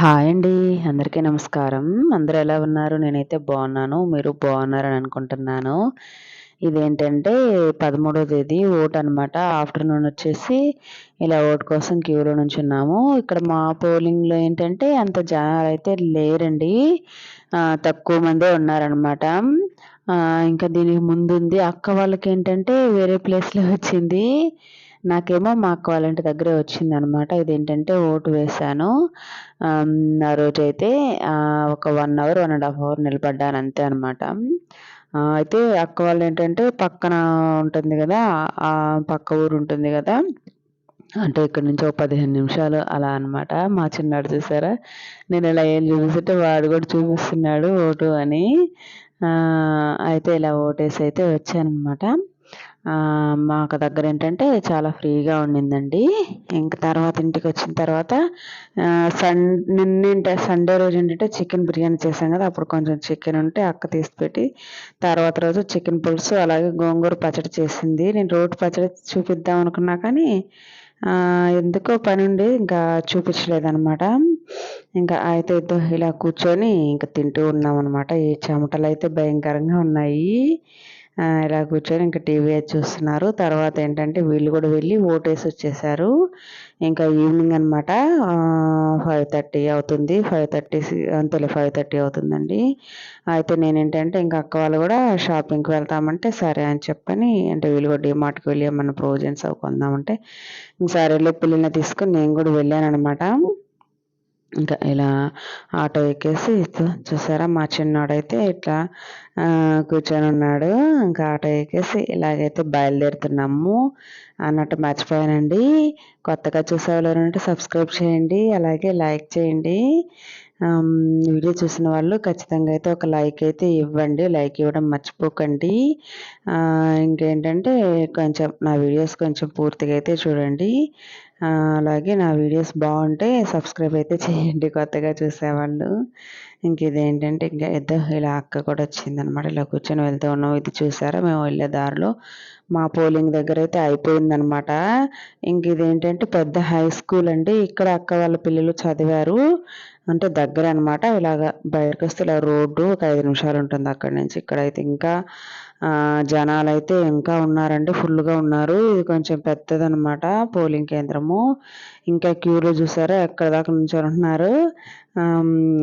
Hi అండి. అందరికీ నమస్కారం. అందరు ఎలా ఉన్నారు? నేనైతే బాగున్నాను. మీరు బాగున్నారని అనుకుంటున్నాను. ఇదేంటంటే పదమూడవ తేదీ ఓట్ అనమాట ఆఫ్టర్నూన్ వచ్చేసి ఇలా ఓటు కోసం క్యూలో నుంచి ఉన్నాము ఇక్కడ మా పోలింగ్లో ఏంటంటే అంత జనాలు అయితే లేరండి. తక్కువ మందే ఉన్నారనమాట ఇంకా దీనికి ముందు ఉంది అక్క వాళ్ళకి ఏంటంటే వేరే ప్లేస్లో వచ్చింది. నాకేమో మా అక్క వాళ్ళ ఇంటి దగ్గరే వచ్చిందనమాట. ఇదేంటంటే ఓటు వేశాను. ఆ రోజైతే ఒక one hour one and half hour నిలబడ్డాను అంతే అనమాట. అయితే అక్క వాళ్ళు ఏంటంటే పక్కన ఉంటుంది కదా ఆ పక్క ఊరు ఉంటుంది కదా అంటే ఇక్కడ నుంచి ఒక పదిహేను నిమిషాలు అలా అనమాట. మా చిన్నాడు చూసారా? నేను ఇలా ఏం చూపిస్తుంటే వాడు కూడా చూపిస్తున్నాడు ఓటు అని. అయితే ఇలా ఓటేసి అయితే వచ్చానమాట మాకు దగ్గర ఏంటంటే చాలా ఫ్రీగా ఉండిందండి. ఇంక తర్వాత ఇంటికి వచ్చిన తర్వాత సన్ నిన్న సండే రోజు ఏంటంటే చికెన్ బిర్యానీ చేసాం కదా అప్పుడు కొంచెం చికెన్ ఉంటే అక్క తీసి పెట్టి తర్వాత రోజు చికెన్ పులుసు అలాగే గోంగూర పచ్చడి చేసింది. నేను రోటి పచ్చడి చూపిద్దాం అనుకున్నా కానీ ఎందుకో పని ఉండి ఇంకా చూపించలేదనమాట ఇంకా అయితే ఇలా కూర్చొని ఇంకా తింటూ ఉన్నాం అనమాట ఈ చెమటలు అయితే భయంకరంగా ఉన్నాయి. ఇలా కూర్చొని ఇంకా టీవీ చూస్తున్నారు. తర్వాత ఏంటంటే వీళ్ళు కూడా వెళ్ళి ఓటేసి వచ్చేసారు. ఇంకా ఈవినింగ్ అనమాట ఫైవ్ థర్టీ అవుతుంది. ఫైవ్ థర్టీ అంతేలే ఫైవ్ థర్టీ అవుతుందండి. అయితే నేను ఏంటంటే ఇంకా అక్క వాళ్ళు కూడా షాపింగ్కి వెళ్తామంటే సరే అని చెప్పని అంటే వీళ్ళు కూడా డిమార్ట్కి వెళ్ళి ఏమన్నా ప్రొవిజన్స్ అవి కొందామంటే సరేలే పిల్లల్ని తీసుకొని నేను కూడా వెళ్ళాను అనమాట ఇంకా ఇలా ఆటో ఎక్కేసి చూసారా మా చిన్నోడైతే ఇట్లా కూర్చొని ఉన్నాడు. ఇంకా ఆటో ఎక్కేసి ఇలాగైతే బయలుదేరుతున్నాము అన్నట్టు మర్చిపోయానండి. కొత్తగా చూసేవాళ్ళు ఉంటే సబ్స్క్రైబ్ చేయండి అలాగే లైక్ చేయండి. వీడియో చూసిన వాళ్ళు ఖచ్చితంగా అయితే ఒక లైక్ అయితే ఇవ్వండి లైక్ ఇవ్వడం మర్చిపోకండి. ఇంకేంటంటే కొంచెం నా వీడియోస్ కొంచెం పూర్తిగా అయితే చూడండి. అలాగే నా వీడియోస్ బాగుంటే సబ్స్క్రైబ్ అయితే చేయండి. కొత్తగా చూసేవాళ్ళు. ఇంక ఇదేంటంటే ఇంకా ఇద్దరు ఇలా అక్క కూడా వచ్చిందనమాట ఇలా కూర్చొని వెళ్తూ ఉన్నాం. ఇది చూసారా? మేము వెళ్ళే దారిలో మా పోలింగ్ దగ్గర అయితే అయిపోయిందనమాట ఇంక ఇదేంటంటే పెద్ద హై స్కూల్ అండి. ఇక్కడ అక్క వాళ్ళ పిల్లలు చదివారు. అంటే దగ్గర అనమాట ఇలాగ బయటకు వస్తే ఇలా రోడ్డు ఒక ఐదు నిమిషాలు ఉంటుంది అక్కడి నుంచి. ఇక్కడైతే ఇంకా జనాలు అయితే ఇంకా ఉన్నారండి ఫుల్గా ఉన్నారు. ఇది కొంచెం పెద్దదనమాట పోలింగ్ కేంద్రము. ఇంకా క్యూలో చూసారా ఎక్కడ దాకా నుంచి ఉంటున్నారు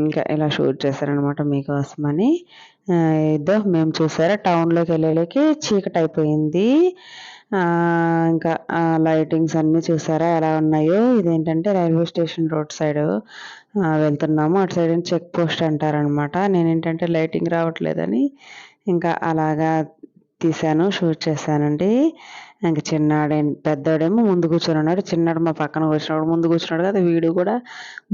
ఇంకా ఇలా షూట్ చేశారనమాట మీకోసమని. ఇదో మేము చూసారా టౌన్లోకి వెళ్ళేకి చీకటి అయిపోయింది. ఇంకా లైటింగ్స్ అన్నీ చూసారా ఎలా ఉన్నాయో. ఇదేంటంటే రైల్వే స్టేషన్ రోడ్ సైడ్ వెళ్తున్నాము. అటు సైడ్ చెక్ పోస్ట్ అంటారనమాట. నేనేంటంటే లైటింగ్ రావట్లేదని ఇంకా అలాగా తీశాను షూట్ చేశానండి. ఇంకా చిన్నాడే పెద్దోడేమో ముందు కూర్చొని ఉన్నాడు. చిన్నాడు మా పక్కన కూర్చున్నాడు ముందు కూర్చున్నాడు కదా వీడు కూడా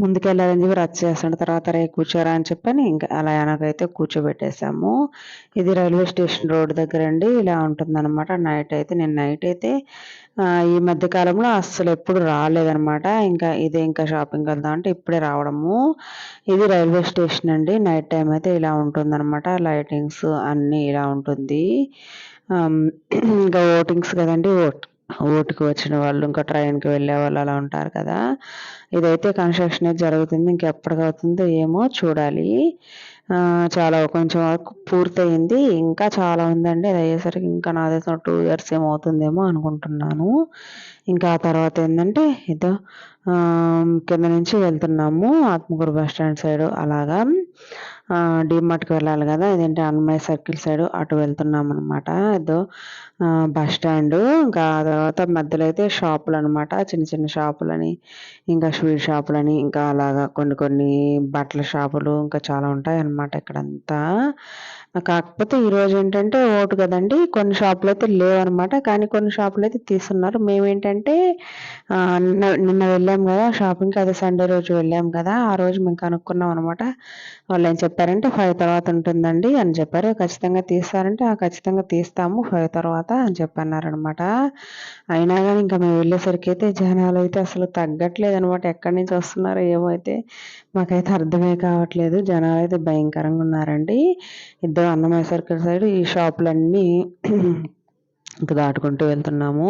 ముందుకెళ్ళాలని చెప్పి రచ్చ చేస్తాడు. తర్వాత రే కూర్చోరా అని చెప్పని ఇంకా అలా వెనకైతే కూర్చోబెట్టేసాము ఇది రైల్వే స్టేషన్ రోడ్ దగ్గర అండి ఇలా ఉంటుందన్నమాట. నైట్ అయితే నేను నైట్ అయితే ఈ మధ్య కాలంలో అస్సలు ఎప్పుడు రాలేదనమాట ఇంకా ఇదే ఇంకా షాపింగ్ వెళ్దాం అంటే ఇప్పుడే రావడము. ఇది రైల్వే స్టేషన్ అండి. నైట్ టైం అయితే ఇలా ఉంటుందన్నమాట. లైటింగ్స్ అన్నీ ఇలా ఉంటుంది. ఇంకా ఓటింగ్స్ కదండి. ఓట్ ఓటుకు వచ్చిన వాళ్ళు ఇంకా ట్రైన్కి వెళ్ళే వాళ్ళు అలా ఉంటారు కదా. ఇదైతే కన్స్ట్రక్షన్ అయితే జరుగుతుంది. ఇంకెప్పటికవుతుందో ఏమో చూడాలి. చాలా కొంచెం వరకు పూర్తయింది. ఇంకా చాలా ఉందండి. అది అయ్యేసరికి ఇంకా నా టూ ఇయర్స్ ఏమవుతుందేమో అనుకుంటున్నాను. ఇంకా ఆ తర్వాత ఏంటంటే ఏదో కింద నుంచి వెళ్తున్నాము. ఆత్మకూరు బస్ స్టాండ్ సైడ్ అలాగా. డిమార్ట్కి వెళ్ళాలి కదా. ఇదేంటి అన్నమయ్య సర్కిల్ సైడ్ అటు వెళ్తున్నాం అనమాట ఏదో బస్ స్టాండ్. ఇంకా తర్వాత మధ్యలో అయితే షాపులు అనమాట చిన్న చిన్న షాపులని ఇంకా స్వీట్ షాపులని ఇంకా అలాగా కొన్ని కొన్ని బట్టల షాపులు ఇంకా చాలా ఉంటాయి అనమాట ఇక్కడంతా. కాకపోతే ఈరోజు ఏంటంటే ఓటు కదండి. కొన్ని షాపులు అయితే లేవన్నమాట కానీ కొన్ని షాపులు అయితే తీస్తున్నారు. మేమేంటంటే నిన్న నిన్న వెళ్ళాం కదా షాపింగ్కి. అదే సండే రోజు వెళ్ళాం కదా. ఆ రోజు మేము కనుక్కున్నాం అనమాట వాళ్ళు ఏం చెప్పారంటే ఫైవ్ తర్వాత ఉంటుందండి అని చెప్పారు. ఖచ్చితంగా తీస్తారంటే ఆ ఖచ్చితంగా తీస్తాము ఫైవ్ తర్వాత అని చెప్పన్నారనమాట అయినా కానీ ఇంకా మేము వెళ్ళేసరికి అయితే జనాలు అయితే అసలు తగ్గట్లేదు అనమాట ఎక్కడి నుంచి వస్తున్నారో ఏమో అయితే మాకైతే అర్థమే కావట్లేదు. జనాలు అయితే భయంకరంగా ఉన్నారండి. ఇద్దరు అన్నమయ్య సర్కిల్ సైడ్ ఈ షాపులన్నీ ఇంకా దాటుకుంటూ వెళ్తున్నాము.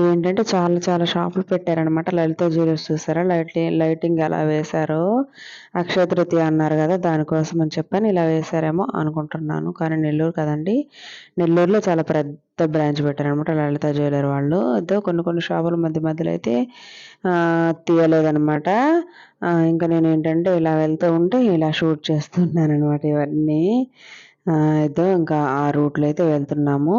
ఏంటంటే చాలా చాలా షాపులు పెట్టారనమాట లలిత జ్యువెలర్స్ చూసారా? లైట్ లైటింగ్ ఎలా వేశారో. అక్షయ తృతీయ అన్నారు కదా దానికోసం అని చెప్పని ఇలా వేశారేమో అనుకుంటున్నాను. కానీ నెల్లూరు కదండి. నెల్లూరులో చాలా పెద్ద బ్రాంచ్ పెట్టారనమాట లలిత జ్యువెలర్ వాళ్ళు. అదో కొన్ని కొన్ని షాపుల మధ్య మధ్యలో అయితే తీయలేదనమాట ఇంకా నేను ఏంటంటే ఇలా వెళ్తూ ఉంటే ఇలా షూట్ చేస్తున్నాను అనమాట ఇవన్నీ. అయితే ఇంకా ఆ రూట్లో అయితే వెళ్తున్నాము.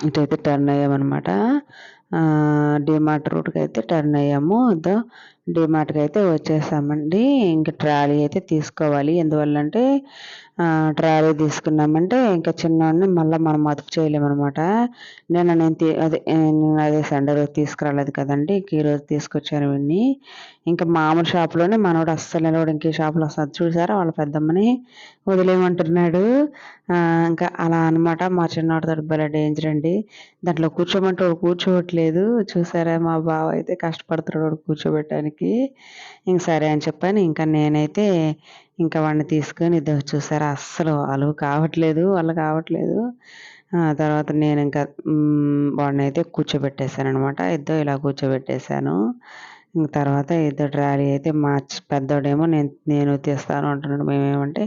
ఇటైతే టర్న్ అయ్యామన్నమాట. డిమార్ట్ రూట్కి అయితే టర్న్ అయ్యాము. ఇదో డిమార్ట్కి అయితే వచ్చేసామండి. ఇంకా ట్రాలీ అయితే తీసుకోవాలి. ఎందువల్ల అంటే ట్రాలీ తీసుకున్నామంటే ఇంకా చిన్నవాడిని మళ్ళీ మనం మదుపు చేయలేమన్నమాట నేను నేను అదే నేను అదే సండే రోజు తీసుకురాలేదు కదండి. ఈరోజు తీసుకొచ్చాను ఇవన్నీ ఇంకా మామూలు షాప్లోనే మనోడు అస్సలు నిలవడు. ఇంకే షాప్లో వస్తుంది చూసారా వాళ్ళ పెద్దమ్మని? వదిలేయమంటున్నాడు ఇంకా అలా అనమాట. మా చిన్నవాడితో భలే డేంజర్ అండి. దాంట్లో కూర్చోమంటే వాడు కూర్చోవట్లేదు. చూసారా మా బావ అయితే కష్టపడుతున్నాడు వాడు కూర్చోబెట్టడానికి. ఇంక సరే అని చెప్పాను ఇంకా నేనైతే ఇంకా వాడిని తీసుకొని ఇద్దరు చూసారా అస్సలు వాళ్ళు కావట్లేదు వాళ్ళు కావట్లేదు. తర్వాత నేను ఇంకా వాడిని అయితే కూర్చోబెట్టేశాను అనమాట ఇద్దరు ఇలా కూర్చోబెట్టేశాను. ఇంక తర్వాత ఇద్దరు ర్యాలీ అయితే మా పెద్దోడేమో నేను నేను తీస్తాను అంటున్నాడు. మేమేమంటే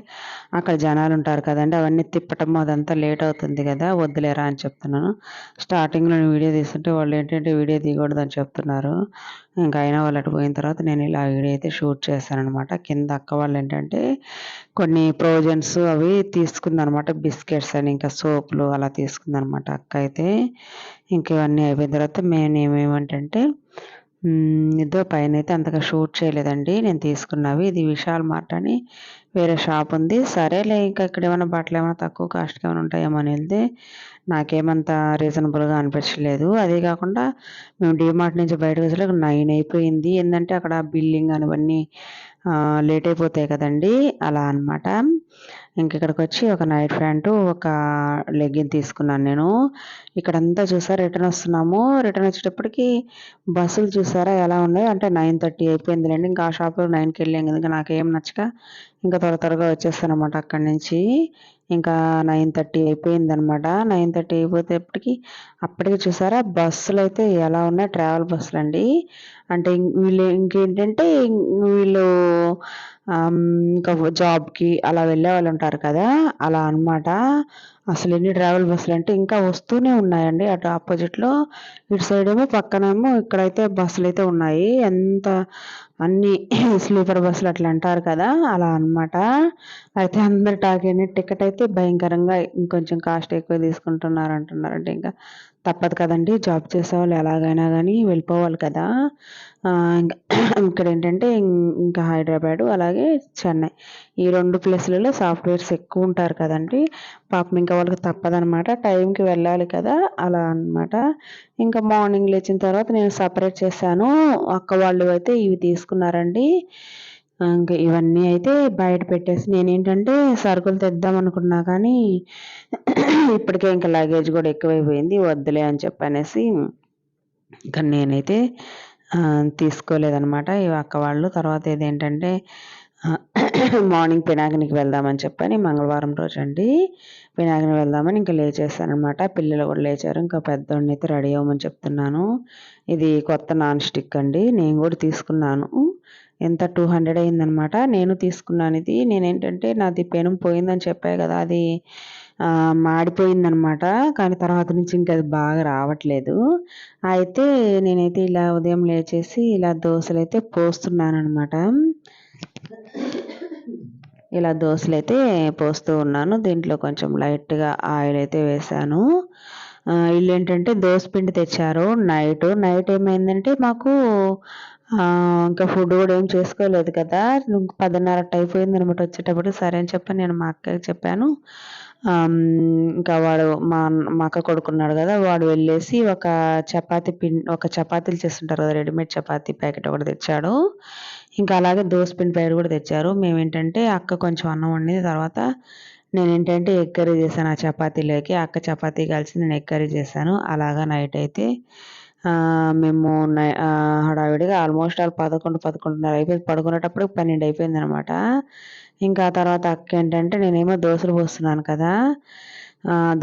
అక్కడ జనాలు ఉంటారు కదండి అవన్నీ తిప్పటం అదంతా లేట్ అవుతుంది కదా వద్దులేరా అని చెప్తున్నాను. స్టార్టింగ్లో వీడియో తీస్తుంటే వాళ్ళు ఏంటంటే వీడియో తీయకూడదు అని చెప్తున్నారు. ఇంకా అయినా వాళ్ళు అటు పోయిన తర్వాత నేను ఇలా వీడియో అయితే షూట్ చేశానమాట కింద అక్క వాళ్ళు ఏంటంటే కొన్ని ప్రోజన్స్ అవి తీసుకుందనమాట బిస్కెట్స్ అని ఇంకా సోపులు అలా తీసుకుందనమాట అక్క అయితే. ఇంక ఇవన్నీ అయిపోయిన తర్వాత మేము ఏమేమంటే ఇదో పైన అయితే అంతగా షూట్ చేయలేదండి. నేను తీసుకున్నవి. ఇది విశాల్ మార్ట్ అని వేరే షాప్ ఉంది. సరేలే ఇంకా ఇక్కడ ఏమైనా బట్టలు ఏమైనా తక్కువ కాస్ట్కి ఏమైనా ఉంటాయేమో అని వెళ్తే నాకేమంత రీజనబుల్గా అనిపించలేదు. అదే కాకుండా మేము డిమార్ట్ నుంచి బయటకు వచ్చేలకు నైన్ అయిపోయింది. ఏంటంటే అక్కడ బిల్లింగ్ అనివన్నీ లేట్ అయిపోతాయి కదండి. అలా అనమాట ఇంక ఇక్కడికి వచ్చి ఒక నైట్ ప్యాంటు ఒక లెగ్గిన్ తీసుకున్నాను నేను. ఇక్కడంతా చూసారా రిటర్న్ వస్తున్నాము. రిటర్న్ వచ్చేటప్పటికి బస్సులు చూసారా ఎలా ఉన్నాయో. అంటే నైన్ థర్టీ అయిపోయిందిలేండి. ఇంకా ఆ షాప్లో నైన్కి వెళ్ళాం. కదా ఇంకా నాకేం నచ్చక ఇంకా త్వర త్వరగా వచ్చేస్తాను అనమాట అక్కడి నుంచి. ఇంకా నైన్ థర్టీ అయిపోయింది అనమాట నైన్ థర్టీ అయిపోతేపటికి అప్పటికి చూసారా బస్సులు అయితే ఎలా ఉన్నాయి ట్రావెల్ బస్సులు అండి. అంటే వీళ్ళు ఇంకేంటంటే వీళ్ళు ఇంకా జాబ్కి అలా వెళ్ళే వాళ్ళు ఉంటారు కదా అలా అనమాట అసలు ఎన్ని ట్రావెల్ బస్సులు అంటే ఇంకా వస్తూనే ఉన్నాయండి. అటు ఆపోజిట్లో ఇటు సైడ్ ఏమో పక్కనేమో ఇక్కడైతే బస్సులు అయితే ఉన్నాయి. ఎంత అన్ని స్లీపర్ బస్సులు అట్లా అంటారు కదా అలా అనమాట అయితే అందరు టాక్ టికెట్ అయితే భయంకరంగా ఇంకొంచెం కాస్ట్ ఎక్కువ తీసుకుంటున్నారు అంటున్నారంటే ఇంకా. తప్పదు కదండి. జాబ్ చేసేవాళ్ళు ఎలాగైనా కానీ వెళ్ళిపోవాలి కదా. ఇంకా ఇక్కడ ఏంటంటే ఇంకా హైదరాబాదు అలాగే చెన్నై. ఈ రెండు ప్లేసులలో సాఫ్ట్వేర్స్ ఎక్కువ ఉంటారు కదండి. పాపం ఇంకా వాళ్ళకి తప్పదనమాట. టైంకి వెళ్ళాలి కదా. అలా అనమాట ఇంకా మార్నింగ్ లేచిన తర్వాత నేను సపరేట్ చేశాను. అక్క వాళ్ళు అయితే ఇవి తీసుకున్నారండి. ఇంకా ఇవన్నీ అయితే బయట పెట్టేసి నేనేంటంటే సరుకులు తెద్దాం అనుకున్నా కానీ ఇప్పటికే ఇంకా లగేజ్ కూడా ఎక్కువైపోయింది వద్దులే అని చెప్పనేసి ఇంకా నేనైతే తీసుకోలేదనమాట ఇవి అక్క వాళ్ళు తర్వాత ఏదేంటంటే మార్నింగ్ పినాకినికి వెళ్దామని చెప్పని మంగళవారం రోజు అండి పినాకిని వెళ్దామని ఇంకా లేచేసానమాట పిల్లలు కూడా లేచారు ఇంకా పెద్దోడిని అయితే రెడీ అవ్వమని చెప్తున్నాను. ఇది కొత్త నాన్ స్టిక్ అండి నేను కూడా తీసుకున్నాను. ఎంత టూ హండ్రెడ్ అయిందనమాట నేను తీసుకున్నాను ఇది నేనేంటంటే నాది పెనం పోయిందని చెప్పాయి కదా అది మాడిపోయిందనమాట. కానీ తర్వాత నుంచి ఇంకా అది బాగా రావట్లేదు. అయితే నేనైతే ఇలా ఉదయం లేచేసి ఇలా దోశలు అయితే పోస్తున్నాను అనమాట ఇలా దోశలు అయితే పోస్తూ ఉన్నాను. దీంట్లో కొంచెం లైట్గా ఆయిల్ అయితే వేసాను వీళ్ళు ఏంటంటే దోశ పిండి తెచ్చారు నైట్. నైట్ ఏమైందంటే మాకు ఇంకా ఫుడ్ కూడా ఏం చేసుకోలేదు కదా. పదిన్నర అయిపోయింది అనమాట వచ్చేటప్పుడు. సరే అని చెప్పి నేను మా అక్కకి చెప్పాను. ఇంకా వాడు మా మా అక్క కొడుకున్నాడు కదా వాడు వెళ్ళేసి ఒక చపాతి పిండి ఒక చపాతీలు చేస్తుంటారు కదా రెడీమేడ్ చపాతీ ప్యాకెట్ ఒకటి తెచ్చాడు. ఇంకా అలాగే దోశ పిండి ప్యాకెట్ కూడా తెచ్చారు. మేమేంటంటే అక్క కొంచెం అన్నం వండింది తర్వాత నేను ఏంటంటే ఎగ్ కర్రీ చేశాను ఆ చపాతీలోకి. అక్క చపాతీ కలిసి నేను ఎగ్ కర్రీ చేశాను. అలాగా నైట్ అయితే మేము హడావిడిగా ఆల్మోస్ట్ ఆల్ పదకొండు పదకొండున్నర అయిపోయింది. పడుకునేటప్పుడు పన్నెండు అయిపోయింది అనమాట ఇంకా తర్వాత అక్క ఏంటంటే నేనేమో దోశలు పోస్తున్నాను కదా.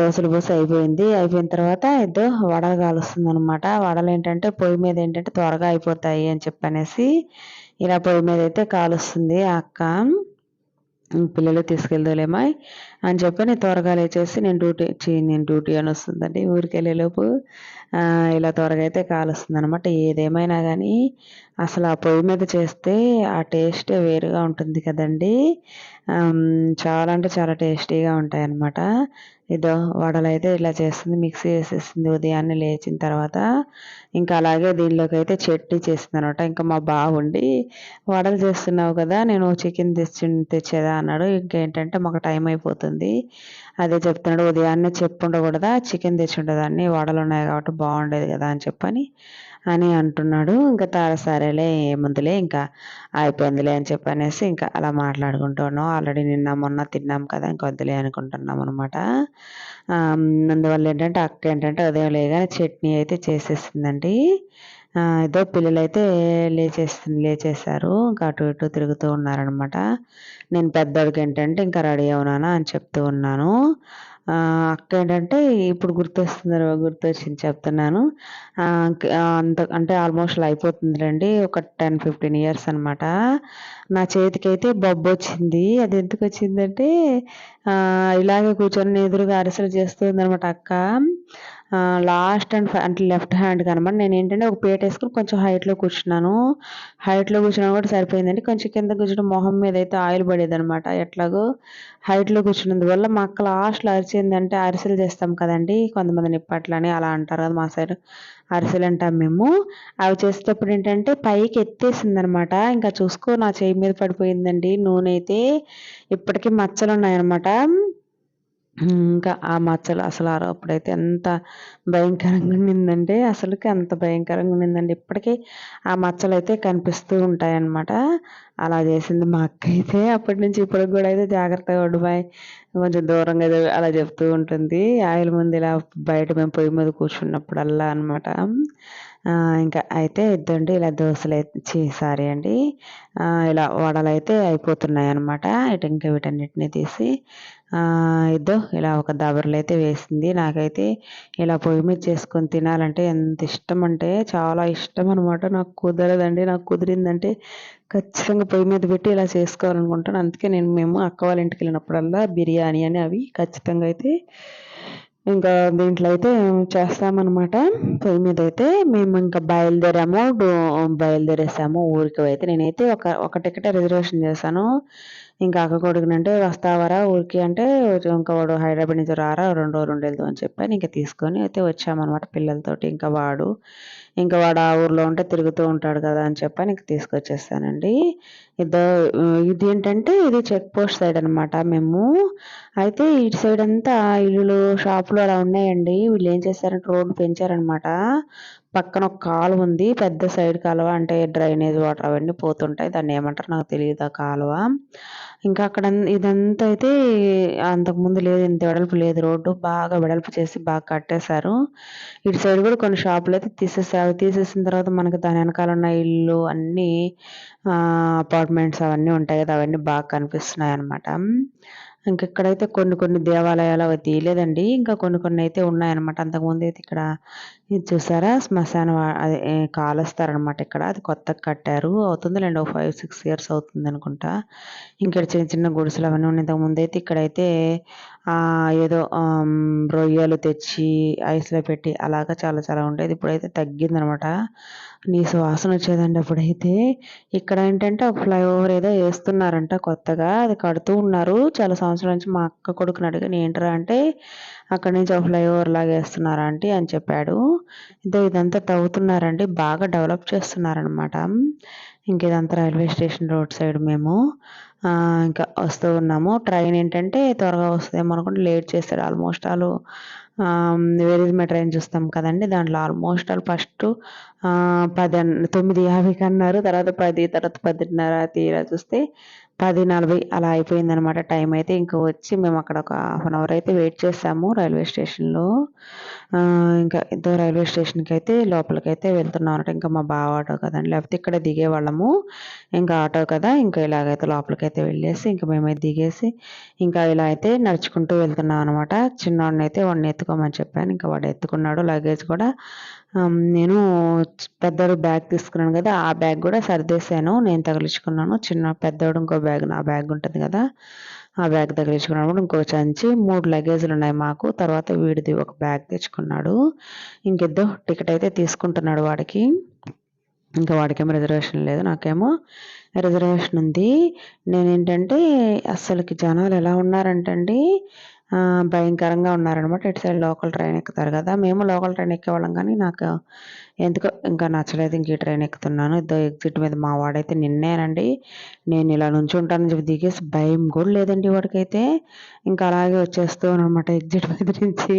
దోశలు పోసి అయిపోయింది. అయిపోయిన తర్వాత ఏదో వడలు కాలుస్తుంది అనమాట వడలు ఏంటంటే పొయ్యి మీద ఏంటంటే త్వరగా అయిపోతాయి అని చెప్పనేసి ఇలా పొయ్యి మీద అయితే కాలుస్తుంది ఆ అక్క. పిల్లలు తీసుకెళ్దాలేమా అని చెప్పి నేను త్వరగా లేచేసి నేను డ్యూటీ నేను డ్యూటీ అని వస్తుందండి. ఊరికి వెళ్ళేలోపు ఇలా త్వరగా అయితే కాలుస్తుంది అనమాట ఏదేమైనా కానీ అసలు ఆ పొయ్యి మీద చేస్తే ఆ టేస్ట్ వేరుగా ఉంటుంది కదండి. చాలా అంటే చాలా టేస్టీగా ఉంటాయి అన్నమాట ఇదో వడలు అయితే ఇలా చేస్తుంది మిక్సీ వేసేసింది ఉదయాన్నే లేచిన తర్వాత. ఇంకా అలాగే దీనిలోకి అయితే చట్నీ చేసింది అనమాట ఇంకా మా బాగుండి వడలు చేస్తున్నావు కదా నేను చికెన్ తెచ్చి తెచ్చేదా? అన్నాడు. ఇంకేంటంటే మాకు టైం అయిపోతుంది. అదే చెప్తున్నాడు ఉదయాన్నే ఉండకూడదా చికెన్ తెచ్చి ఉండదాన్ని వడలు ఉన్నాయి కాబట్టి బాగుండేది కదా అని చెప్పని. అని అంటున్నాడు. ఇంకా తార సరేలే ఏముందిలే ఇంకా అయిపోయిందిలే అని చెప్పి అనేసి ఇంకా అలా మాట్లాడుకుంటున్నాం ఆల్రెడీ నిన్న మొన్న తిన్నాం కదా ఇంకా వద్దులే అనుకుంటున్నాం అనమాట అందువల్ల ఏంటంటే అక్క ఏంటంటే ఉదయం లేగానే చట్నీ అయితే చేసేసిందండి. ఏదో పిల్లలు అయితే లేచేస్తుంది లేచేశారు. ఇంకా అటు ఇటు తిరుగుతూ ఉన్నారనమాట నేను పెద్దోడికి ఏంటంటే ఇంకా రెడీ అవునానా అని చెప్తూ ఉన్నాను. అక్క ఏంటంటే ఇప్పుడు గుర్తొస్తుంది గుర్తొచ్చింది చెప్తున్నాను. అంత అంటే ఆల్మోస్ట్ అయిపోతుంది ఒక టెన్ ఫిఫ్టీన్ ఇయర్స్ అనమాట నా చేతికి అయితే బొబ్బు వచ్చింది. అది ఎందుకు వచ్చిందంటే ఇలాగే కూర్చొని ఎదురుగా అరిసెలు చేస్తుంది అనమాట అక్క. లాస్ట్ అండ్ అంటే లెఫ్ట్ హ్యాండ్ కనమాట నేను ఏంటంటే ఒక పేట వేసుకుని కొంచెం హైట్లో కూర్చున్నాను. హైట్లో కూర్చున్నా కూడా సరిపోయిందండి. కొంచెం కింద కూర్చుని మొహం మీద అయితే ఆయిల్ పడేది అనమాట ఎట్లాగో హైట్లో కూర్చున్నందువల్ల మా అక్క లాస్ట్లో అరిచిందంటే అరిసెలు చేస్తాం కదండి కొంతమంది నిప్పట్లని అలా అంటారు కదా మా సైడ్ అరిసెలు అంటాం మేము. అవి చేసేటప్పుడు ఏంటంటే పైకి ఎత్తేసింది అనమాట ఇంకా చూసుకో నా చేయి మీద పడిపోయిందండి నూనె అయితే. ఇప్పటికీ మచ్చలు ఉన్నాయన్నమాట ఇంకా ఆ మచ్చలు అసలు అప్పుడైతే ఎంత భయంకరంగా ఉండిందంటే అసలుకి అంత భయంకరంగా ఉండిందండి. ఇప్పటికీ ఆ మచ్చలు అయితే కనిపిస్తూ ఉంటాయన్నమాట. అలా చేసింది మా అక్క అయితే అప్పటి నుంచి ఇప్పటికి కూడా అయితే జాగ్రత్తగా ఉండిపోయి కొంచెం దూరంగా అలా చెప్తూ ఉంటుంది. ఆయిల్ ముందు ఇలా బయట మేము పొయ్యి మీద కూర్చున్నప్పుడల్లా అనమాట ఇంకా అయితే ఇద్దండి ఇలా దోశలు అయితే సారీ అండి. ఇలా వడలు అయితే అయిపోతున్నాయి అనమాట ఇటు ఇంకా వీటన్నిటిని తీసి ఇద్దో ఇలా ఒక దబర్లు అయితే వేసింది. నాకైతే ఇలా పొయ్యి మీద చేసుకొని తినాలంటే ఎంత ఇష్టం అంటే చాలా ఇష్టం అనమాట నాకు కుదరదండి నాకు కుదిరిందంటే ఖచ్చితంగా పొయ్యి మీద పెట్టి ఇలా చేసుకోవాలనుకుంటాను. అందుకే నేను మేము అక్క వాళ్ళ ఇంటికి వెళ్ళినప్పుడల్లా బిర్యానీ అని అవి ఖచ్చితంగా అయితే ఇంకా దీంట్లో అయితే చేస్తామన్నమాట? పొయ్యి మీద అయితే మేము ఇంకా బయలుదేరాము. బయలుదేరేసాము ఊరికి అయితే. నేనైతే ఒక ఒక టికెట్ రిజర్వేషన్ చేశాను. ఇంకా అక్క కొడుకునంటే వస్తావరా ఊరికి? అంటే ఇంకా వాడు హైదరాబాద్ నుంచి రారా రెండు రోజులు ఉండేది అని చెప్పాను. ఇంకా తీసుకొని అయితే వచ్చామన్నమాట పిల్లలతోటి. ఇంకా వాడు ఇంకా వాడు ఆ ఊర్లో ఉంటే తిరుగుతూ ఉంటాడు కదా అని చెప్పని ఇంక తీసుకొచ్చేస్తానండి. ఇద్దరు ఇది ఏంటంటే ఇది చెక్ పోస్ట్ సైడ్ అనమాట మేము. అయితే ఇటు సైడ్ అంతా ఇల్లులు షాపులు అలా ఉన్నాయండి. వీళ్ళు ఏం చేశారంటే రోడ్డు పెంచారనమాట పక్కన ఒక కాలువ ఉంది పెద్ద సైడ్ కాలువ అంటే డ్రైనేజ్ వాటర్ అవన్నీ పోతుంటాయి. దాన్ని ఏమంటారు నాకు తెలియదు ఆ కాలువ. ఇంకా అక్కడ ఇదంతా అయితే అంతకుముందు లేదు ఇంత వెడల్పు లేదు. రోడ్డు బాగా వెడల్పు చేసి బాగా కట్టేశారు. ఇటు సైడ్ కూడా కొన్ని షాపులు అయితే తీసేసారు తీసేసిన తర్వాత మనకి దాని వెనకాల ఉన్న ఇల్లు అన్నీ అపార్ట్మెంట్స్ అవన్నీ ఉంటాయి కదా అవన్నీ బాగా కనిపిస్తున్నాయి అనమాట ఇంకా ఇక్కడైతే కొన్ని కొన్ని దేవాలయాలు అవి తీయలేదండి. ఇంకా కొన్ని కొన్ని అయితే ఉన్నాయన్నమాట. అంతకుముందు అయితే ఇక్కడ ఇది చూసారా? శ్మశానం కాలుస్తారు కాలుస్తారనమాట ఇక్కడ. అది కొత్తగా కట్టారు. అవుతుందిలేండి ఒక ఫైవ్ సిక్స్ ఇయర్స్ అవుతుంది అనుకుంటా. ఇంకా చిన్న చిన్న గుడిసెలు అవన్నీ ఉన్నాయి. ఇంతకుముందు అయితే ఇక్కడైతే ఏదో రొయ్యలు తెచ్చి ఐస్లో పెట్టి అలాగా చాలా చాలా ఉండేది. ఇప్పుడైతే తగ్గిందనమాట నీ సువాసన వచ్చేదండి అప్పుడైతే. ఇక్కడ ఏంటంటే ఒక ఫ్లైఓవర్ ఏదో వేస్తున్నారంట కొత్తగా. అది కడుతూ ఉన్నారు. చాలా సంవత్సరాల నుంచి మా అక్క కొడుకుని అడిగాను ఏంటరా? అంటే అక్కడి నుంచి ఒక ఫ్లైఓవర్ లాగా వేస్తున్నారా అని చెప్పాడు. ఇదో ఇదంతా తవ్వుతున్నారండి బాగా డెవలప్ చేస్తున్నారనమాట ఇంకేదంతా రైల్వే స్టేషన్ రోడ్ సైడ్ మేము ఇంకా వస్తూ ఉన్నాము. ట్రైన్ ఏంటంటే త్వరగా వస్తుందేమో అనుకుంటే లేట్ చేస్తాడు almost all where is my train చూస్తాం కదండి దాంట్లో ఆల్మోస్ట్ ఆల్ ఫస్ట్ పది తొమ్మిది యాభైకి అన్నారు తర్వాత పది తర్వాత పదిన్నర తీరా చూస్తే పది నలభై అలా అయిపోయిందనమాట టైం అయితే. ఇంకా వచ్చి మేము అక్కడ ఒక హాఫ్ అన్ అవర్ అయితే వెయిట్ చేసాము రైల్వే స్టేషన్లో. ఇంకా ఇద్దరు రైల్వే స్టేషన్కి అయితే లోపలికి అయితే వెళ్తున్నాం అనమాట ఇంకా మా బావ ఆటో కదండి లేకపోతే ఇక్కడ దిగేవాళ్ళము ఇంకా ఆటో కదా ఇంకా ఇలాగైతే లోపలికి అయితే వెళ్ళేసి ఇంకా మేమైతే దిగేసి ఇంకా ఇలా అయితే నడుచుకుంటూ వెళ్తున్నాం అనమాట చిన్నవాడిని అయితే వాడిని ఎత్తుకోమని చెప్పాను. ఇంకా వాడు ఎత్తుకున్నాడు లగేజ్ కూడా. నేను పెద్దోడు బ్యాగ్ తీసుకున్నాను కదా ఆ బ్యాగ్ కూడా సర్దేశాను. నేను తగిలించుకున్నాను. చిన్న పెద్దోడు ఇంకో బ్యాగ్ నా బ్యాగ్ ఉంటుంది కదా ఆ బ్యాగ్ తగిలించుకున్నప్పుడు ఇంకో చంచి. మూడు లగేజ్లు ఉన్నాయి మాకు. తర్వాత వీడిది ఒక బ్యాగ్ తెచ్చుకున్నాడు. ఇంకిద్దరు టికెట్ అయితే తీసుకుంటున్నాడు వాడికి. ఇంకా వాడికేమో రిజర్వేషన్ లేదు నాకేమో రిజర్వేషన్ ఉంది. నేనేంటంటే అస్సలకి జనాలు ఎలా ఉన్నారంటండి భయంకరంగా ఉన్నారనమాట ఇటు సైడ్ లోకల్ ట్రైన్ ఎక్కుతారు కదా. మేము లోకల్ ట్రైన్ ఎక్కేవాళ్ళం కానీ నాకు ఎందుకో ఇంకా నచ్చలేదు ఇంక ఈ ట్రైన్ ఎక్కుతున్నాను. ఇద్దరు ఎగ్జిట్ మీద మా వాడైతే నిన్నేనండి నేను ఇలా నుంచి ఉంటానని చెప్పి దిగేసి భయం కూడా లేదండి వాడికైతే. ఇంకా అలాగే వచ్చేస్తాను అనమాట ఎగ్జిట్ మీద నుంచి.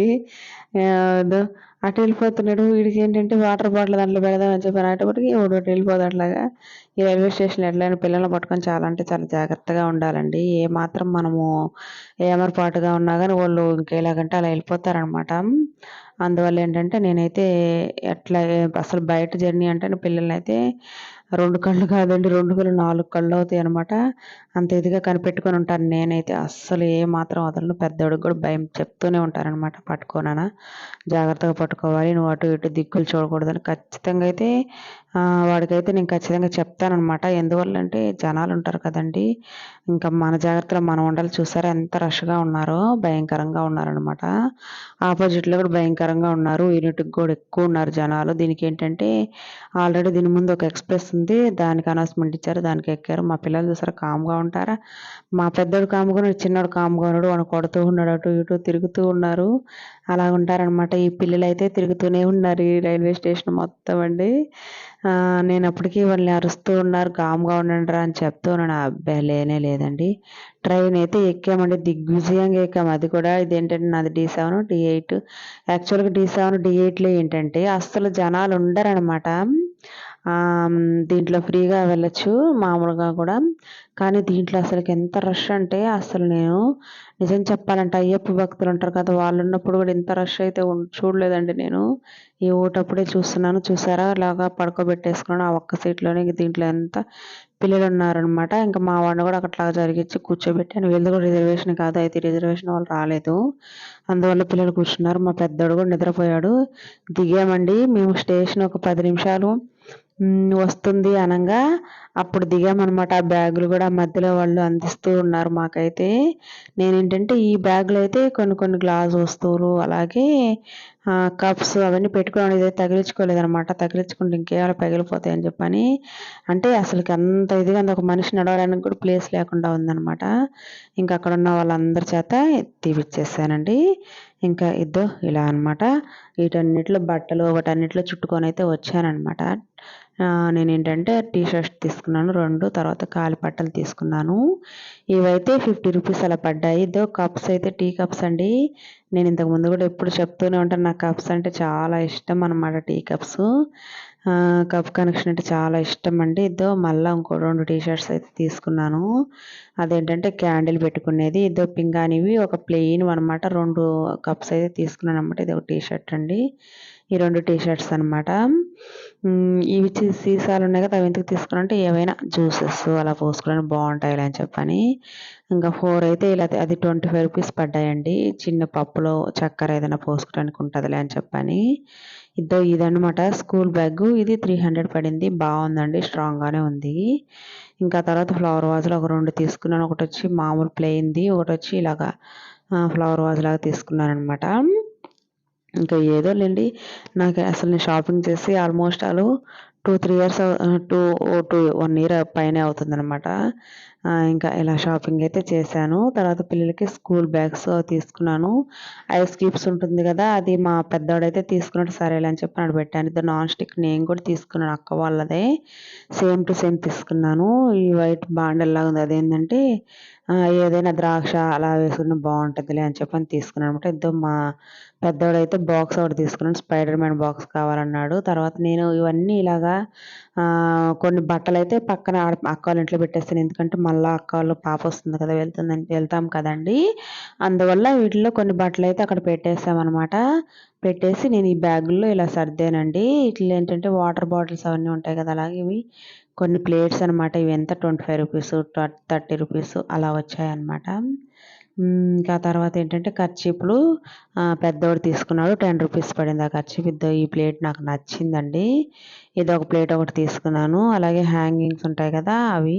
అటు వెళ్ళిపోతున్నాడు. వీడికి ఏంటంటే వాటర్ బాటిల్ దాంట్లో పెడదామని చెప్పి అటుపటికి ఒకటి వెళ్ళిపోదు అట్లాగా ఈ రైల్వే స్టేషన్ ఎట్లయినా పిల్లల్ని పట్టుకొని చాలా అంటే చాలా జాగ్రత్తగా ఉండాలండి. ఏ మాత్రం మనము ఏమరపాటుగా ఉన్నా కానీ వాళ్ళు ఇంకేలాగంటే అలా వెళ్ళిపోతారనమాట అందువల్ల ఏంటంటే నేనైతే ఎట్లా అసలు బయట జర్నీ అంటే పిల్లల్ని అయితే రెండు కళ్ళు కాదండి రెండు కళ్ళు నాలుగు కళ్ళు అవుతాయి అనమాట అంత ఇదిగా కనిపెట్టుకొని ఉంటాను నేనైతే. అస్సలు ఏ మాత్రం వదలను పెద్దోడికి కూడా భయం చెప్తూనే ఉంటారనమాట పట్టుకోనా జాగ్రత్తగా పట్టుకోవాలి. నువ్వు అటు ఇటు దిక్కులు చూడకూడదని ఖచ్చితంగా అయితే వాడికైతే నేను ఖచ్చితంగా చెప్తానమాట ఎందువల్ల అంటే జనాలు ఉంటారు కదండి. ఇంకా మన జాగ్రత్తలో మనం ఉండాలి చూసారా ఎంత రష్గా ఉన్నారో భయంకరంగా ఉన్నారనమాట ఆపోజిట్లో కూడా భయంకరంగా ఉన్నారు. యూనిట్కి కూడా ఎక్కువ ఉన్నారు జనాలు. దీనికి ఏంటంటే ఆల్రెడీ దీని ముందు ఒక ఎక్స్ప్రెస్ ఉంది. దానికి అనౌన్స్మెంట్ ఇచ్చారు దానికి ఎక్కారు. మా పిల్లలు చూసారా కామ్గా ఉంటారా? మా పెద్దోడు కామ్గా ఉన్నాడు చిన్నోడు కామ్గా ఉన్నాడు వాడు కొడుతూ ఉన్నాడు అటు ఇటు తిరుగుతూ ఉన్నారు. అలా ఉంటారనమాట ఈ పిల్లలు అయితే తిరుగుతూనే ఉన్నారు ఈ రైల్వే స్టేషన్ మొత్తం అండి. నేను అప్పటికి వాళ్ళని అరుస్తూ ఉన్నారు కామ్గా ఉండండి రా అని చెప్తూ ఉన్నాను. అబ్బాయి లేనే లేదండి. ట్రైన్ అయితే ఎక్కామండి దిగ్విజయంగా ఎక్కాము అది కూడా ఇదేంటంటే నాది డి సెవెన్ డి ఎయిట్. యాక్చువల్గా డి సెవెన్ డి ఎయిట్లో ఏంటంటే అస్సలు జనాలు ఉండరనమాట దీంట్లో ఫ్రీగా వెళ్ళచ్చు మామూలుగా కూడా. కానీ దీంట్లో అసలుకి ఎంత రష్ అంటే అసలు నేను నిజం చెప్పాలంటే అయ్యప్ప భక్తులు ఉంటారు కదా వాళ్ళు ఉన్నప్పుడు కూడా ఇంత రష్ అయితే చూడలేదండి నేను. ఈ ఊటప్పుడే చూస్తున్నాను చూసారా? ఇలాగా పడుకోబెట్టేసుకున్నాను ఆ ఒక్క సీట్లోనే దీంట్లో ఎంత పిల్లలు ఉన్నారనమాట ఇంకా మా వాడిని కూడా అట్లాగా జరిగించి కూర్చోబెట్టాను. వీళ్ళు కూడా రిజర్వేషన్ కాదు అయితే రిజర్వేషన్ వాళ్ళు రాలేదు. అందువల్ల పిల్లలు కూర్చున్నారు. మా పెద్దోడు కూడా నిద్రపోయాడు. దిగామండి. మేము స్టేషన్ ఒక పది నిమిషాలు వస్తుంది అనగా. అప్పుడు దిగామన్నమాట. ఆ బ్యాగులు కూడా మధ్యలో వాళ్ళు అందిస్తూ ఉన్నారు మాకైతే. నేనేంటంటే ఈ బ్యాగులో అయితే కొన్ని కొన్ని గ్లాస్ వస్తువులు అలాగే కప్స్ అవన్నీ పెట్టుకోవడం ఇదే తగిలించుకోలేదనమాట తగిలించుకుంటే ఇంకేమైనా పగిలిపోతాయని చెప్పని. అంటే అసలుకి అంత ఇదిగా ఒక మనిషి నడవడానికి కూడా ప్లేస్ లేకుండా ఉందనమాట ఇంకా అక్కడ ఉన్న వాళ్ళందరి చేత తీపిచ్చేసానండి. ఇంకా ఇద్దో ఇలా అనమాట వీటన్నిటిలో బట్టలు వాటన్నిటిలో చుట్టుకొని అయితే వచ్చానమాట నేను ఏంటంటే టీ షర్ట్స్ తీసుకున్నాను రెండు తర్వాత కాలి పట్టలు తీసుకున్నాను. ఇవైతే ఫిఫ్టీ రూపీస్ అలా పడ్డాయి. ఇదో కప్స్ అయితే టీ కప్స్ అండి. నేను ఇంతకు ముందు కూడా ఎప్పుడు చెప్తూనే ఉంటాను నాకు కప్స్ అంటే చాలా ఇష్టం అనమాట టీ కప్స్. కప్ కనెక్షన్ అంటే చాలా ఇష్టం అండి ఇదో మళ్ళీ ఇంకో రెండు టీ షర్ట్స్ అయితే తీసుకున్నాను. అదేంటంటే క్యాండిల్ పెట్టుకునేది ఇదో పింగానివి ఒక ప్లెయిన్ అనమాట రెండు కప్స్ అయితే తీసుకున్నాను అనమాట ఇది ఒక టీ షర్ట్ అండి. ఈ రెండు టీ షర్ట్స్ అనమాట ఇవి సీసాలు ఉన్నాయి కదా అవి ఎందుకు తీసుకున్నానంటే ఏవైనా జ్యూసెస్ అలా పోసుకోవడానికి బాగుంటాయి అని చెప్పని. ఇంకా ఫోర్ అయితే ఇలా అది ట్వంటీ ఫైవ్ రూపీస్ పడ్డాయండి. చిన్న పప్పులో చక్కెర ఏదైనా పోసుకోవడానికి ఉంటుందిలే అని చెప్పని. ఇద్దో ఇదనమాట స్కూల్ బ్యాగ్. ఇది త్రీ హండ్రెడ్ పడింది బాగుందండి స్ట్రాంగ్గానే ఉంది. ఇంకా తర్వాత ఫ్లవర్ వాజ్లో ఒక రెండు తీసుకున్నాను ఒకటి వచ్చి మామూలు ప్లెయిన్ది ఒకటి వచ్చి ఇలాగా ఫ్లవర్ వాజ్ లాగా తీసుకున్నాను అనమాట ఇంకా ఏదోలేండి. నాకు అసలు నేను షాపింగ్ చేసి ఆల్మోస్ట్ అలా two three years two two one year పైనే అవుతుందన్నమాట. ఇంకా ఇలా షాపింగ్ అయితే చేశాను. తర్వాత పిల్లలకి స్కూల్ బ్యాగ్స్ తీసుకున్నాను. ఐస్ క్యూబ్స్ ఉంటుంది కదా అది మా పెద్దవాడైతే తీసుకున్నాడు. సరేలే అని చెప్పి నాడు పెట్టాను. నాన్ స్టిక్ నేను కూడా తీసుకున్నాను అక్క వాళ్ళదే. సేమ్ టు సేమ్ తీసుకున్నాను. ఈ వైట్ బాండల్ లాగా ఉంది. అదేంటంటే ఏదైనా ద్రాక్ష అలా వేసుకున్న బాగుంటుందిలే అని చెప్పని తీసుకున్నాను అనమాట ఇద్దరు మా పెద్దవాడైతే బాక్స్ ఒకటి తీసుకున్నాను స్పైడర్ మ్యాన్ బాక్స్ కావాలన్నాడు. తర్వాత నేను ఇవన్నీ ఇలాగా కొన్ని బట్టలు అయితే పక్కన అక్క వాళ్ళ ఇంట్లో పెట్టేస్తాను. ఎందుకంటే మళ్ళీ మళ్ళీ అక్క వాళ్ళు పాప వస్తుంది కదా వెళ్తుందని వెళ్తాం కదండి. అందువల్ల వీటిలో కొన్ని బట్టలు అయితే అక్కడ పెట్టేసామన్నమాట పెట్టేసి నేను ఈ బ్యాగుల్లో ఇలా సర్దానండి. ఇట్లా ఏంటంటే వాటర్ బాటిల్స్ అవన్నీ ఉంటాయి కదా అలాగే ఇవి కొన్ని ప్లేట్స్ అనమాట ఇవి ఎంత? Twenty five rupees thirty rupees అలా వచ్చాయన్నమాట. ఇంకా తర్వాత ఏంటంటే ఖర్చీపులు పెద్దోడు తీసుకున్నాడు. టెన్ రూపీస్ పడింది ఆ ఖర్చీప్. ఈ ప్లేట్ నాకు నచ్చిందండి. ఇది ఒక ప్లేట్ ఒకటి తీసుకున్నాను. అలాగే హ్యాంగింగ్స్ ఉంటాయి కదా అవి.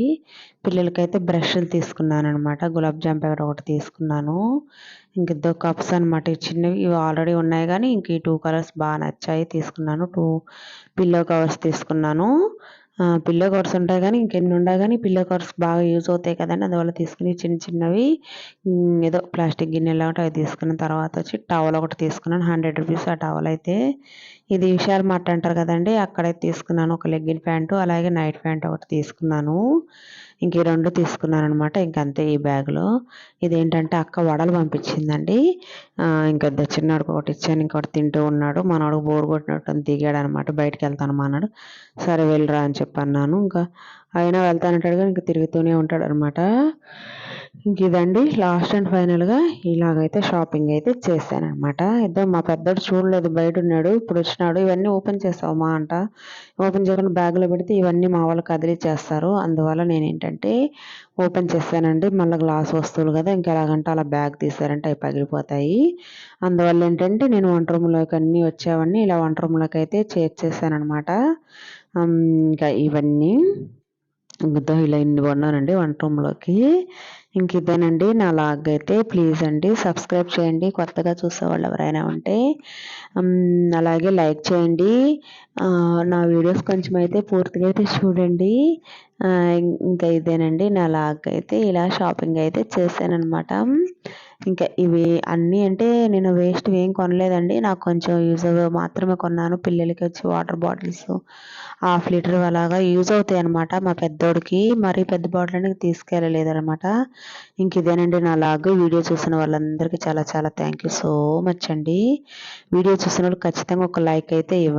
పిల్లలకైతే బ్రష్లు తీసుకున్నాను అనమాట గులాబ్ జామ్ ప్యాకెట్ ఒకటి తీసుకున్నాను. ఇంక ఇద్దరు కప్స్ అనమాట చిన్నవి ఇవి ఆల్రెడీ ఉన్నాయి కానీ ఇంక ఈ టూ కలర్స్ బాగా నచ్చాయి తీసుకున్నాను. టూ పిల్లో కవర్స్ తీసుకున్నాను. పిల్లో కవర్స్ ఉంటాయి కానీ ఇంకెన్ని ఉన్నాయి కానీ పిల్లో కవర్స్ బాగా యూజ్ అవుతాయి కదండి. అందువల్ల తీసుకుని చిన్న చిన్నవి ఏదో ప్లాస్టిక్ గిన్నెలు ఒకటి అవి తీసుకున్న తర్వాత వచ్చి టవల్ ఒకటి తీసుకున్నాను. హండ్రెడ్ రూపీస్ ఆ టవల్ అయితే. ఇది విశాల్ మార్ట్ అంటారు కదండి. అక్కడైతే తీసుకున్నాను. ఒక లెగ్గిన్ ప్యాంటు అలాగే నైట్ ప్యాంట్ ఒకటి తీసుకున్నాను. ఇంక ఈ రెండు తీసుకున్నాను ఇంకంతే ఈ బ్యాగ్లో. ఇదేంటంటే అక్క వడలు పంపించిందండి. ఇంకా చిన్నాడికి ఒకటి ఇచ్చాను ఇంకొకటి తింటూ ఉన్నాడు. మనవాడు బోర్ కొట్టినట్టు దిగాడు అనమాట బయటకు వెళ్తాను అన్నాడు. సరే వెళ్ళరా అని చెప్పన్నాను. ఇంకా అయినా వెళ్తానంటాడు కానీ ఇంకా తిరుగుతూనే ఉంటాడు అనమాట ఇంక ఇదండి లాస్ట్ అండ్ ఫైనల్గా ఇలాగైతే షాపింగ్ అయితే చేశానమాట ఇద్దరు మా పెద్దడు చూడలేదు బయట ఉన్నాడు ఇప్పుడు వచ్చినాడు. ఇవన్నీ ఓపెన్ చేస్తావు మా అంట. ఓపెన్ చేయకుండా బ్యాగ్లో పెడితే ఇవన్నీ మా వాళ్ళు కదిలిచ్చేస్తారు. అందువల్ల నేను ఏంటంటే ఓపెన్ చేస్తానండి మళ్ళీ గ్లాస్ వస్తువులు కదా ఇంకా ఎలాగంటే అలా బ్యాగ్ తీసారంటే అవి పగిలిపోతాయి. అందువల్ల ఏంటంటే నేను వంట రూమ్లోకి అన్నీ వచ్చేవన్నీ ఇలా వంట రూమ్లోకి అయితే చేర్చేసానమాట ఇంకా ఇవన్నీ. ఇంకా ఇలా ఇన్ని కొన్నానండి వంట రూమ్లోకి ఇంక ఇదేనండి. నా లాగ్ అయితే ప్లీజ్ అండి సబ్స్క్రైబ్ చేయండి. కొత్తగా చూసే వాళ్ళు ఎవరైనా ఉంటే అలాగే లైక్ చేయండి. నా వీడియోస్ కొంచెం అయితే పూర్తిగా అయితే చూడండి. ఇంకా ఇదేనండి. నా లాగ్ అయితే ఇలా షాపింగ్ అయితే చేశానమాట ఇంకా ఇవి అన్నీ అంటే నేను వేస్ట్ ఏం కొనలేదండి. నాకు కొంచెం యూజ్ మాత్రమే కొన్నాను. పిల్లలకి వచ్చి వాటర్ బాటిల్స్ హాఫ్ లీటర్ అలాగా యూజ్ అవుతాయి అనమాట మా పెద్దోడికి. మరీ పెద్ద బాటిల్ అనేది తీసుకెళ్ళలేదు అనమాట ఇంక ఇదేనండి నా లాగ్ వీడియో చూసిన వాళ్ళందరికీ చాలా చాలా థ్యాంక్ యూ సో మచ్ అండి. వీడియో చూసిన వాళ్ళు ఖచ్చితంగా ఒక లైక్ అయితే ఇవ్వండి